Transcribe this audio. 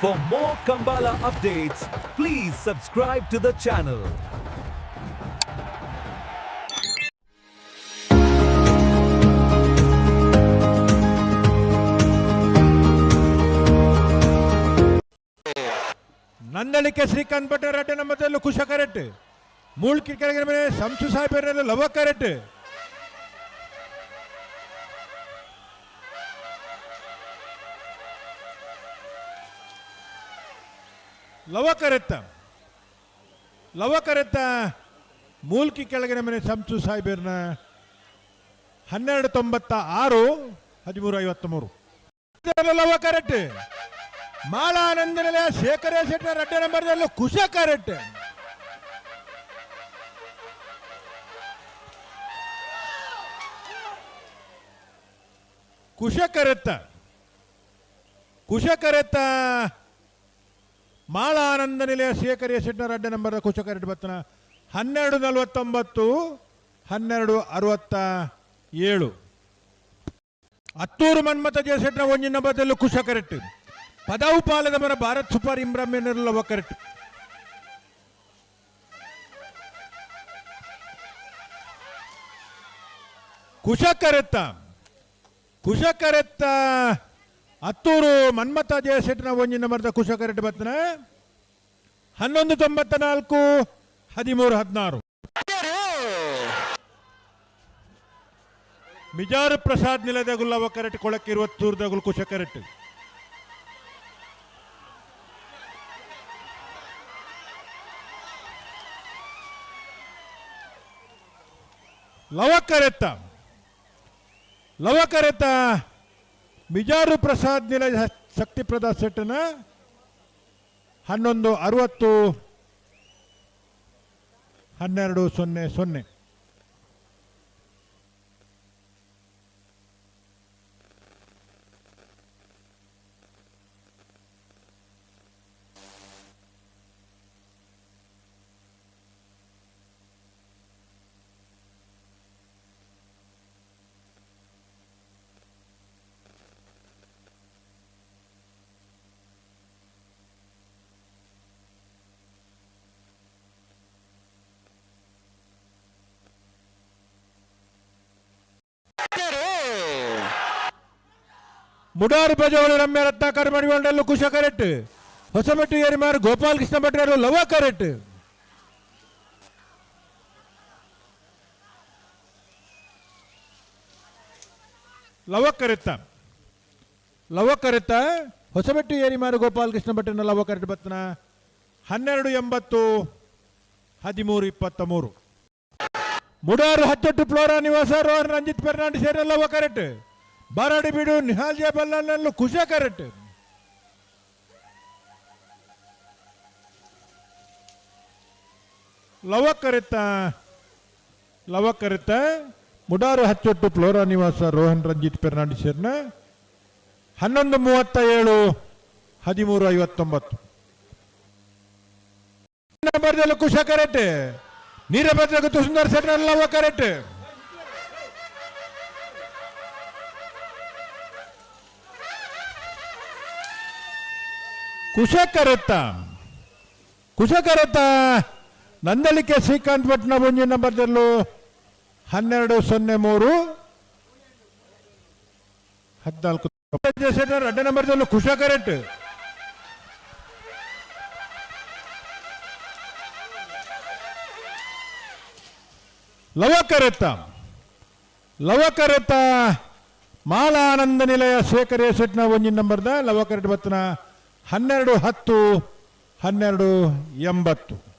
For more Kambala updates, please subscribe to the channel. Nandalike Srikanth Bhat ನಮ್ಮ ನಂಬರ್ದಲ್ಲೂ ಕುಶ correct Mulki ಕೆಳಗಿನ ಮೇಲೆ ಸಂಸು ಸಾಹೇಬರಲ್ಲಿ ಲವ ಕರೆಕ್ಟ್ ಲವ ಕರೆತ್ತ ಲವ ಕರೆತ್ತ ಮೂಲ್ಕಿ ಕೆಳಗಿನ ಮನೆ ಸಂಸು ಸಾಹೇಬರ್ನ ಹನ್ನೆರಡು ತೊಂಬತ್ತ ಆರು ಹದಿಮೂರು ಐವತ್ತ ಮೂರು ಲವ ಕರೆಟ್ ಮಾಲಾನಂದನಲೆ ಶೇಖರ ಶೆಟ್ಟ ರಡ್ಡ ನಂಬರ್ದಲ್ಲೂ ಕುಶ ಕರೆಟ್ ಕುಶ ಕರೆತ್ತ ಕುಶ ಕರೆತ್ತ ಮಾಲಾನಂದ ನಿಲಯ ಶೇಖರಿಯ ಶೆಟ್ಟರ್ ಅಡ್ಡ ನಂಬರ್ ಕರೆಕ್ಟ್ ಬತ್ತನ ಹನ್ನೆರಡು ನಲವತ್ತೊಂಬತ್ತು, ಹನ್ನೆರಡು ಅರವತ್ತ ಏಳು. ಹತ್ತೂರು ಮನ್ಮತ ಜಯಸೆಟ್ನ ಒಂಜಿನ ಬದಲು ಕುಶ ಕರೆಕ್ಟ್ ಪದವು ಪಾಲದ ಮರ ಭಾರತ್ ಸೂಪರ್ ಇಮ್ರಾಮಿನಲ್ಲವ ಕರೆಕ್ಟ್ ಕುಶ ಕರೆತ್ತ ಕುಶ ಕರೆತ್ತ ಹತ್ತೂರು ಮನ್ಮಥ ಜಯಶೆಟ್ಟಿನ ಒಂಜಿನ ಮರದ ಕುಶ ಕರೆಕ್ಟ್ ಬತ್ತನ. ಹನ್ನೊಂದು ತೊಂಬತ್ತ ನಾಲ್ಕು, ಹದಿಮೂರು, ಹದಿನಾರು. ಮಿಜಾರು ಪ್ರಸಾದ್ ನಿಲದಗುಲ್ ಗುಲ್ಲವ ಕರೆಟ್ ಕೊಳಕ್ಕೆ ಇರುವ ತೂರ್ದಗುಲ್ ಕುಶ ಕರೆಕ್ಟ್ ಲವಕರೆತ್ತ ಲವಕರೆತ್ತ ಮಿಜಾರು ಪ್ರಸಾದ್ ನಿಲಯ ಶಕ್ತಿಪ್ರದ ಸೆಟ್ನ ಹನ್ನೊಂದು ಅರವತ್ತು ಹನ್ನೆರಡು ಸೊನ್ನೆ ಸೊನ್ನೆ. ಮುಡಾರು ಬಜವಳು ರಮ್ಯ ರತ್ನಾಕರ್ ಮಡಿವಂಡಲ್ಲೂ ಕುಶ ಕರೆಟ್ ಹೊಸಮಟ್ಟಿ ಏರಿಮಾರು ಗೋಪಾಲ್ ಕೃಷ್ಣ ಭಟ್ರು ಲವ ಕರೆಟ್ ಲವ ಕರೆತ್ತ ಲವ ಕರೆತ್ತ ಹೊಸಮಟ್ಟಿ ಏರಿಮಾರು ಗೋಪಾಲ್ ಕೃಷ್ಣ ಭಟ್ರನ ಲವ ಕರೆಟ್ ಬತ್ತನ. ಹನ್ನೆರಡು ಎಂಬತ್ತು, ಹದಿಮೂರು ಇಪ್ಪತ್ತ ಮೂರು ಮುಡಾರು ಹತ್ತೊಟ್ಟು ಫ್ಲೋರಾ ನಿವಾಸ ರೋಹನ್ ರಂಜಿತ್ ಫೆರ್ನಾಂಡಿಸ್ ಲವ ಕರೆಕ್ಟ್ ಬಾರಾಡಿ ಬಿಡು ನಿಹಾಲ್ಜೆ ಬಲ್ಲನಲ್ಲೂ ಕುಶ ಕರೆಕ್ಟ್ ಲವ ಕರೆತ ಲವ ಕರೆತ ಮುಡಾರು ಹಚ್ಚೊಟ್ಟು ಫ್ಲೋರಾ ನಿವಾಸ ರೋಹನ್ ರಂಜಿತ್ ಫೆರ್ನಾಂಡಿಸರ್ನ ಹನ್ನೊಂದು ಮೂವತ್ತ ಏಳು ಹದಿಮೂರು ಐವತ್ತೊಂಬತ್ತು. ನಂಬರ್ದಲ್ಲೂ ಕುಶ ಕರೆಕ್ಟ್ ನೀರಭದ್ರ ಸುಂದರ್ ಸೆಟ್ನ ಲವ ಕರೆಕ್ಟ್ ಕುಶ ಕರೆತ್ತ ಕುಶ ಕರೆತ್ತ ನಂದಳಿಕೆ ಶ್ರೀಕಾಂತ್ ಭಟ್ನ ಮುಂಜಿನ ನಂಬರ್ದಲ್ಲೂ ಹನ್ನೆರಡು ಸೊನ್ನೆ ಮೂರು. ಹದಿನಾಲ್ಕು. ಅಡ್ಡ ನಂಬರ್ದಲ್ಲೂ ಕುಶ ಲವಕರೆತ್ತ. ಲವ ಕರೆತ್ತ ಲವ ಕರೆತ್ತ ಮಾಲಾನಂದ ನಿಲಯ ಶೇಖರ ಶೆಟ್ನ ಒಂಜಿನ ನಂಬರ್ದ ಲವ ಕರೆಕ್ಟ್ ಬತ್ತನ. ಹನ್ನೆರಡು ಹತ್ತು ಹನ್ನೆರಡು ಎಂಬತ್ತು.